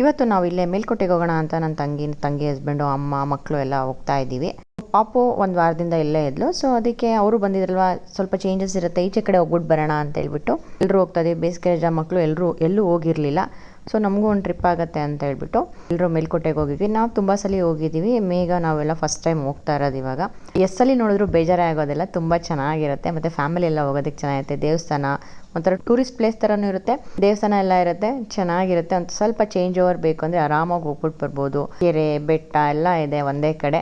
ಇವತ್ತು ನಾವು ಇಲ್ಲೇ ಮೇಲ್ಕೋಟೆಗೆ ಹೋಗೋಣ ಅಂತ ನನ್ನ ತಂಗಿ ತಂಗಿ ಹಸ್ಬೆಂಡು ಅಮ್ಮ, ಮಕ್ಕಳು ಎಲ್ಲ ಹೋಗ್ತಾ ಇದ್ದೀವಿ. ಪಾಪು ಒಂದು ವಾರದಿಂದ ಇಲ್ಲೇ ಇದ್ಲು. ಸೊ ಅದಕ್ಕೆ ಅವರು ಬಂದಿದ್ರಲ್ವ, ಸ್ವಲ್ಪ ಚೇಂಜಸ್ ಇರುತ್ತೆ, ಈಚೆ ಕಡೆ ಹೋಗ್ಬಿಟ್ಟು ಬರೋಣ ಅಂತ ಹೇಳ್ಬಿಟ್ಟು ಎಲ್ಲರೂ ಹೋಗ್ತಾ ಇದ್ದೀವಿ. ಬೇಸಿಗೆ ರಜಾ ಮಕ್ಕಳು ಎಲ್ಲರೂ ಎಲ್ಲೂ ಹೋಗಿರಲಿಲ್ಲ. ಸೊ ನಮಗೂ ಒಂದು ಟ್ರಿಪ್ ಆಗುತ್ತೆ ಅಂತ ಹೇಳ್ಬಿಟ್ಟು ಎಲ್ಲರೂ ಮೇಲ್ಕೋಟೆಗೆ ಹೋಗಿದ್ವಿ. ನಾವು ತುಂಬ ಸಲ ಹೋಗಿದ್ದೀವಿ ಮೇಗ ನಾವೆಲ್ಲ ಫಸ್ಟ್ ಟೈಮ್ ಹೋಗ್ತಾ ಇರೋದು ಇವಾಗ. ಎಷ್ಟು ಸಲ ನೋಡಿದ್ರು ಬೇಜಾರೇ ಆಗೋದಿಲ್ಲ ತುಂಬ ಚೆನ್ನಾಗಿರುತ್ತೆ. ಮತ್ತು ಫ್ಯಾಮಿಲಿ ಎಲ್ಲ ಹೋಗೋದಕ್ಕೆ ಚೆನ್ನಾಗಿರುತ್ತೆ. ದೇವಸ್ಥಾನ ಒಂಥರ ಟೂರಿಸ್ಟ್ ಪ್ಲೇಸ್ ಥರನೂ ಇರುತ್ತೆ. ದೇವಸ್ಥಾನ ಎಲ್ಲ ಇರುತ್ತೆ. ಚೆನ್ನಾಗಿರುತ್ತೆ. ಒಂದು ಸ್ವಲ್ಪ ಚೇಂಜ್ ಓವರ್ ಬೇಕು ಅಂದರೆ ಆರಾಮಾಗಿ ಹೋಗ್ಬಿಟ್ಟು ಬರ್ಬೋದು. ಕೆರೆ, ಬೆಟ್ಟ ಎಲ್ಲ ಇದೆ ಒಂದೇ ಕಡೆ.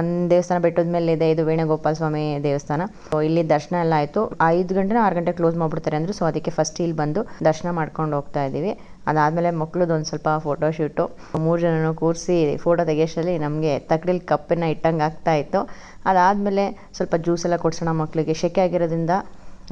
ಒಂದು ದೇವಸ್ಥಾನ ಬೆಟ್ಟದ ಮೇಲೆ ಇದೆ. ಇದು ವೇಣುಗೋಪಾಲ ಸ್ವಾಮಿ ದೇವಸ್ಥಾನ. ಸೊ ಇಲ್ಲಿ ದರ್ಶನ ಎಲ್ಲ ಆಯಿತು. ಐದು ಗಂಟೆ ಆರು ಗಂಟೆ ಕ್ಲೋಸ್ ಮಾಡಿಬಿಡ್ತಾರೆ ಅಂದ್ರೆ ಸೊ ಅದಕ್ಕೆ ಫಸ್ಟ್ ಇಲ್ಲಿ ಬಂದು ದರ್ಶನ ಮಾಡ್ಕೊಂಡು ಹೋಗ್ತಾ ಇದ್ದೀವಿ ಅದಾದಮೇಲೆ ಮಕ್ಳದ್ದು ಒಂದು ಸ್ವಲ್ಪ ಫೋಟೋ ಶೂಟು ಮೂರು ಜನನೂ ಕೂರಿಸಿ ಫೋಟೋ ತೆಗಿಯೋಷ್ಟರಲ್ಲಿ ನಮಗೆ ತಕ್ಕಡಿಲಿ ಕಪ್ಪನ್ನು ಇಟ್ಟಂಗೆ ಆಗ್ತಾ ಇತ್ತು. ಅದಾದಮೇಲೆ ಸ್ವಲ್ಪ ಜ್ಯೂಸ್ ಎಲ್ಲ ಕೊಡ್ಸೋಣ ಮಕ್ಕಳಿಗೆ ಸೆಕೆ ಆಗಿರೋದ್ರಿಂದ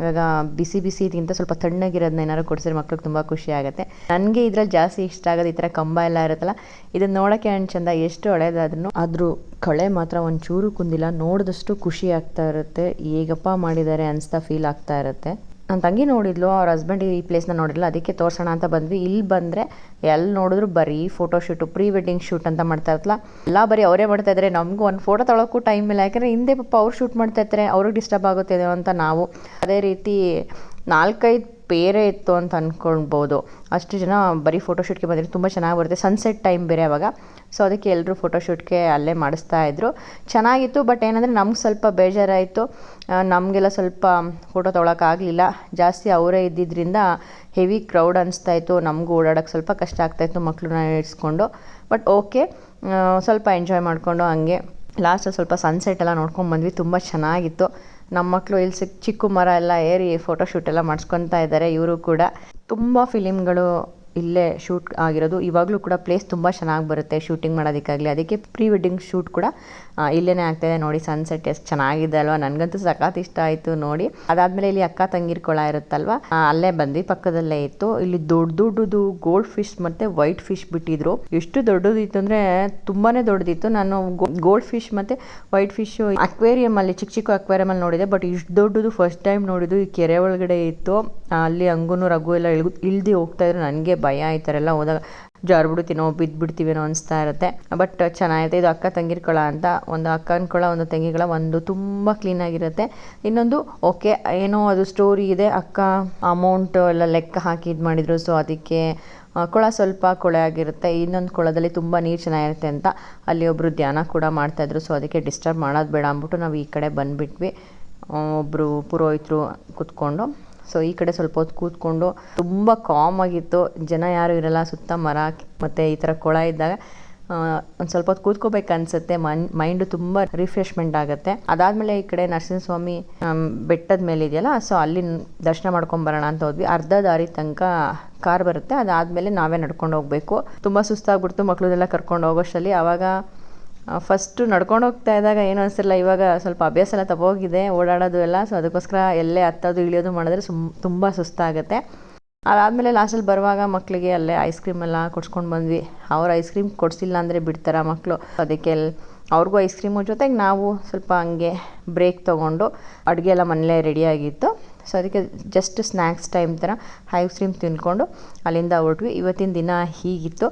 ಇವಾಗ ಬಿಸಿ ಬಿಸಿ ಇದಕ್ಕಿಂತ ಸ್ವಲ್ಪ ತಣ್ಣಗಿರೋದನ್ನ ಏನಾದ್ರು ಕೊಡಿಸಿದ್ರೆ ಮಕ್ಳಿಗೆ ತುಂಬ ಖುಷಿ ಆಗುತ್ತೆ. ನನಗೆ ಇದ್ರಲ್ಲಿ ಜಾಸ್ತಿ ಇಷ್ಟ ಆಗೋದು ಈ ಥರ ಕಂಬ ಎಲ್ಲ ಇರುತ್ತಲ್ಲ ಇದನ್ನ ನೋಡೋಕ್ಕೆ ಅಣ್ಣ ಚಂದ ಎಷ್ಟು ಹಳೇದಾದ್ರೂ ಆದರೂ ಕಳೆ ಮಾತ್ರ ಒಂಚೂರು ಕುಂದಿಲ್ಲ, ನೋಡಿದಷ್ಟು ಖುಷಿ ಆಗ್ತಾ ಇರುತ್ತೆ. ಹೇಗಪ್ಪ ಮಾಡಿದ್ದಾರೆ ಅನಿಸ್ತಾ ಫೀಲ್ ಆಗ್ತಾ ಇರುತ್ತೆ. ನನ್ನ ತಂಗಿ ನೋಡಿದ್ಲು, ಅವ್ರ ಹಸ್ಬೆಂಡ್ ಈ ಪ್ಲೇಸ್ನ ನೋಡಿಲ್ಲ ಅದಕ್ಕೆ ತೋರಿಸೋಣ ಅಂತ ಬಂದ್ವಿ. ಇಲ್ಲಿ ಬಂದರೆ ಎಲ್ಲಿ ನೋಡಿದ್ರು ಬರೀ photo shoot pre wedding shoot ಅಂತ ಮಾಡ್ತಾ ಇರ್ತಲ್ಲ ಎಲ್ಲ ಬರೀ ಅವರೇ ಮಾಡ್ತಾ ಇದ್ದಾರೆ ನಮಗೂ ಒಂದು ಫೋಟೋ ತೊಳೋಕ್ಕೂ ಟೈಮ್ ಇಲ್ಲ. ಯಾಕಂದರೆ ಹಿಂದೆ ಪಾಪ ಅವ್ರು ಶೂಟ್ ಮಾಡ್ತಾ ಇರ್ತಾರೆ. ಅವ್ರಿಗೆ ಡಿಸ್ಟರ್ಬ್ ಆಗುತ್ತೆ ಅಂತ ನಾವು. ಅದೇ ರೀತಿ ನಾಲ್ಕೈದು ಬೇರೆ ಇತ್ತು ಅಂತ ಅಂದ್ಕೊಳ್ಬೋದು ಅಷ್ಟು ಜನ ಬರೀ ಫೋಟೋಶೂಟ್ಗೆ ಬಂದಿದ್ರು ತುಂಬ ಚೆನ್ನಾಗಿ ಬರುತ್ತೆ. ಸನ್ಸೆಟ್ ಟೈಮ್ ಬೇರೆ ಅವಾಗ. ಸೊ ಅದಕ್ಕೆ ಎಲ್ಲರೂ ಫೋಟೋಶೂಟ್ಗೆ ಅಲ್ಲೇ ಮಾಡಿಸ್ತಾ ಇದ್ರು. ಚೆನ್ನಾಗಿತ್ತು ಬಟ್ ಏನಂದರೆ ನಮ್ಗೆ ಸ್ವಲ್ಪ ಬೇಜಾರಾಯಿತು. ನಮಗೆಲ್ಲ ಸ್ವಲ್ಪ ಫೋಟೋ ತೊಗೊಳಕ್ಕಾಗಲಿಲ್ಲ ಜಾಸ್ತಿ ಅವರೇ ಇದ್ದಿದ್ದರಿಂದ ಹೆವಿ ಕ್ರೌಡ್ ಅನಿಸ್ತಾ ಇತ್ತು. ನಮಗೂ ಓಡಾಡೋಕ್ಕೆ ಸ್ವಲ್ಪ ಕಷ್ಟ ಆಗ್ತಾಯಿತ್ತು ಮಕ್ಕಳನ್ನ ಇಡ್ಸ್ಕೊಂಡು ಬಟ್ ಓಕೆ ಸ್ವಲ್ಪ ಎಂಜಾಯ್ ಮಾಡಿಕೊಂಡು ಹಂಗೆ. ಲಾಸ್ಟಲ್ಲಿ ಸ್ವಲ್ಪ ಸನ್ಸೆಟ್ ಎಲ್ಲ ನೋಡ್ಕೊಂಡು ಬಂದ್ವಿ. ತುಂಬ ಚೆನ್ನಾಗಿತ್ತು. ನಮ್ಮ ಮಕ್ಕಳು ಇಲ್ಲಿ ಸಿಕ್ ಚಿಕ್ಕು ಮರ ಎಲ್ಲ ಏರಿ ಫೋಟೋಶೂಟ್ ಎಲ್ಲ ಮಾಡಿಸ್ಕೊತಾ ಇದ್ದಾರೆ ಇವರು ಕೂಡ. ತುಂಬ ಫಿಲಿಮ್ಗಳು ಇಲ್ಲೇ ಶೂಟ್ ಆಗಿರೋದು. ಇವಾಗಲೂ ಕೂಡ ಪ್ಲೇಸ್ ತುಂಬ ಚೆನ್ನಾಗಿ ಬರುತ್ತೆ ಶೂಟಿಂಗ್ ಮಾಡೋದಕ್ಕಾಗಲಿ. ಅದಕ್ಕೆ ಪ್ರೀ ವೆಡ್ಡಿಂಗ್ ಶೂಟ್ ಕೂಡ ಇಲ್ಲೇ ಇದೆ. ನೋಡಿ ಸನ್ಸೆಟ್ ಎಷ್ಟು ಚೆನ್ನಾಗಿದೆ ಅಲ್ವಾ? ನನಗಂತೂ ಸಖತ್ ಇಷ್ಟ ಆಯಿತು ನೋಡಿ. ಅದಾದಮೇಲೆ ಇಲ್ಲಿ ಅಕ್ಕ ತಂಗಿರ್ ಕೊಳ ಇರುತ್ತಲ್ವಾ? ಅಲ್ಲೇ ಬಂದ್ವಿ. ಪಕ್ಕದಲ್ಲೇ ಇತ್ತು. ಇಲ್ಲಿ ದೊಡ್ಡ ದೊಡ್ಡದು ಗೋಲ್ಡ್ ಫಿಶ್ ಮತ್ತು ವೈಟ್ ಫಿಶ್ ಬಿಟ್ಟಿದ್ರು. ಎಷ್ಟು ದೊಡ್ಡದಿತ್ತು ಅಂದರೆ ತುಂಬಾ ದೊಡ್ಡದಿತ್ತು. ನಾನು ಗೋಲ್ಡ್ ಫಿಶ್ ಮತ್ತು ವೈಟ್ ಫಿಶ್ ಅಕ್ವೇರಿಯಮಲ್ಲಿ ಚಿಕ್ಕ ಚಿಕ್ಕ ಅಕ್ವೇರಿಯಮಲ್ಲಿ ನೋಡಿದೆ. ಬಟ್ ಇಷ್ಟು ದೊಡ್ಡದು ಫಸ್ಟ್ ಟೈಮ್ ನೋಡಿದ್ದು ಈ ಕೆರೆ ಒಳಗಡೆ ಇತ್ತು. ಅಲ್ಲಿ ಹಂಗೂ ರಘು ಎಲ್ಲ ಇಳ್ದು ಇಳ್ದು ಹೋಗ್ತಾ ಇದ್ರು. ನನಗೆ ಭಯ ಈ ಥರ ಎಲ್ಲ ಹೋದಾಗ ಜಾರ್ಬಿಡ್ತೀನೋ ಬಿದ್ದುಬಿಡ್ತೀವೇನೋ ಅನಿಸ್ತಾ ಇರುತ್ತೆ. ಬಟ್ ಚೆನ್ನಾಗಿರುತ್ತೆ ಇದು ಅಕ್ಕ ತಂಗಿರ ಕೊಳ ಅಂತ ಒಂದು ಅಕ್ಕನ ಕೊಳ ಒಂದು ತಂಗಿಗಳ ಒಂದು ತುಂಬ ಕ್ಲೀನಾಗಿರುತ್ತೆ ಇನ್ನೊಂದು ಓಕೆ ಏನೋ ಅದು ಸ್ಟೋರಿ ಇದೆ. ಅಕ್ಕ ಅಮೌಂಟ್ ಎಲ್ಲ ಲೆಕ್ಕ ಹಾಕಿ ಇದು ಮಾಡಿದ್ರು. ಸೊ ಅದಕ್ಕೆ ಕೊಳ ಸ್ವಲ್ಪ ಕೊಳೆ ಆಗಿರುತ್ತೆ. ಇನ್ನೊಂದು ಕೊಳದಲ್ಲಿ ತುಂಬ ನೀರು ಚೆನ್ನಾಗಿರುತ್ತೆ ಅಂತ ಅಲ್ಲಿ ಒಬ್ಬರು ಧ್ಯಾನ ಕೂಡ ಮಾಡ್ತಾಯಿದ್ರು ಸೊ ಅದಕ್ಕೆ ಡಿಸ್ಟರ್ಬ್ ಮಾಡೋದು ಬೇಡ ಅಂದ್ಬಿಟ್ಟು ನಾವು ಈ ಕಡೆ ಬಂದುಬಿಟ್ವಿ. ಒಬ್ಬರು ಪುರೋಹಿತರು ಕೂತ್ಕೊಂಡು ಸೊ ಈ ಕಡೆ ಸ್ವಲ್ಪ ಹೊತ್ತು ಕೂತ್ಕೊಂಡು ತುಂಬ ಕಾಮ್ ಆಗಿತ್ತು. ಜನ ಯಾರು ಇರಲ್ಲ, ಸುತ್ತ ಮರ ಮತ್ತು ಈ ಥರ ಕೊಳ ಇದ್ದಾಗ ಒಂದು ಸ್ವಲ್ಪ ಹೊತ್ತು ಕೂತ್ಕೋಬೇಕು ಅನ್ಸುತ್ತೆ. ಮನ್ ಮೈಂಡು ತುಂಬ ರಿಫ್ರೆಶ್ಮೆಂಟ್ ಆಗುತ್ತೆ. ಅದಾದಮೇಲೆ ಈ ಕಡೆ ನರಸಿಂಹಸ್ವಾಮಿ ಸ್ವಾಮಿ ಬೆಟ್ಟದ ಮೇಲೆ ಇದೆಯಲ್ಲ ಸೊ ಅಲ್ಲಿ ದರ್ಶನ ಮಾಡ್ಕೊಂಬರೋಣ ಅಂತ ಹೋದ್ವಿ. ಅರ್ಧ ದಾರಿ ತನಕ ಕಾರ್ ಬರುತ್ತೆ. ಅದಾದಮೇಲೆ ನಾವೇ ನಡ್ಕೊಂಡು ಹೋಗಬೇಕು. ತುಂಬ ಸುಸ್ತಾಗ್ಬಿಡ್ತು. ಮಕ್ಕಳನ್ನೆಲ್ಲ ಕರ್ಕೊಂಡು ಹೋಗೋಷ್ಟರಲ್ಲಿ. ಆವಾಗ ಫಸ್ಟು ನಡ್ಕೊಂಡು ಹೋಗ್ತಾ ಇದ್ದಾಗ ಏನು ಅನಿಸಿಲ್ಲ ಇವಾಗ ಸ್ವಲ್ಪ ಅಭ್ಯಾಸ ಎಲ್ಲ ತಗೋಗಿದೆ ಓಡಾಡೋದು ಎಲ್ಲ. ಸೊ ಅದಕ್ಕೋಸ್ಕರ ಎಲ್ಲೇ ಹತ್ತೋದು, ಇಳಿಯೋದು ಮಾಡಿದ್ರೆ ಸುಮ್, ತುಂಬ ಸುಸ್ತಾಗುತ್ತೆ. ಅದಾದಮೇಲೆ ಲಾಸ್ಟಲ್ಲಿ ಬರುವಾಗ ಮಕ್ಕಳಿಗೆ ಅಲ್ಲೇ ಐಸ್ ಕ್ರೀಮ್ ಎಲ್ಲ ಕೊಡ್ಸ್ಕೊಂಡು ಬಂದ್ವಿ. ಅವ್ರು ಐಸ್ ಕ್ರೀಮ್ ಕೊಡಿಸಿಲ್ಲ ಅಂದರೆ ಬಿಡ್ತಾರ ಮಕ್ಕಳು ಅದಕ್ಕೆ ಅವ್ರಿಗೂ ಐಸ್ ಕ್ರೀಮು ಜೊತೆಗೆ ನಾವು ಸ್ವಲ್ಪ ಹಂಗೆ ಬ್ರೇಕ್ ತೊಗೊಂಡು ಅಡುಗೆ ಎಲ್ಲ ಮನೆಯಲ್ಲೇ ರೆಡಿಯಾಗಿತ್ತು ಸೊ ಅದಕ್ಕೆ ಜಸ್ಟ್ ಸ್ನ್ಯಾಕ್ಸ್ ಟೈಮ್ ಥರ ಐಸ್ ಕ್ರೀಮ್ ತಿನ್ಕೊಂಡು ಅಲ್ಲಿಂದ ಹೊರಟ್ವಿ. ಇವತ್ತಿನ ದಿನ ಹೀಗಿತ್ತು.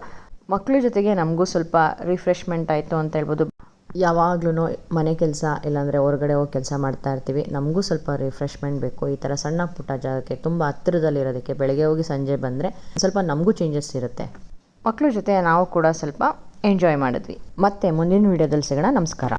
ಮಕ್ಕಳ ಜೊತೆಗೆ ನಮಗೂ ಸ್ವಲ್ಪ ರಿಫ್ರೆಶ್ಮೆಂಟ್ ಆಯಿತು ಅಂತ ಹೇಳ್ಬೋದು. ಯಾವಾಗ್ಲೂ ಮನೆ ಕೆಲಸ ಇಲ್ಲಾಂದರೆ ಹೊರಗಡೆ ಹೋಗಿ ಕೆಲಸ ಮಾಡ್ತಾ ಇರ್ತೀವಿ. ನಮಗೂ ಸ್ವಲ್ಪ ರಿಫ್ರೆಶ್ಮೆಂಟ್ ಬೇಕು. ಈ ಥರ ಸಣ್ಣ ಪುಟ್ಟ ಜಾಗಕ್ಕೆ ತುಂಬ ಹತ್ತಿರದಲ್ಲಿರೋದಕ್ಕೆ ಬೆಳಗ್ಗೆ ಹೋಗಿ ಸಂಜೆ ಬಂದರೆ ಸ್ವಲ್ಪ ನಮಗೂ ಚೇಂಜಸ್ ಇರುತ್ತೆ. ಮಕ್ಕಳ ಜೊತೆ ನಾವು ಕೂಡ ಸ್ವಲ್ಪ ಎಂಜಾಯ್ ಮಾಡಿದ್ವಿ. ಮತ್ತೆ ಮುಂದಿನ ವೀಡಿಯೋದಲ್ಲಿ ಸಿಗೋಣ. ನಮಸ್ಕಾರ.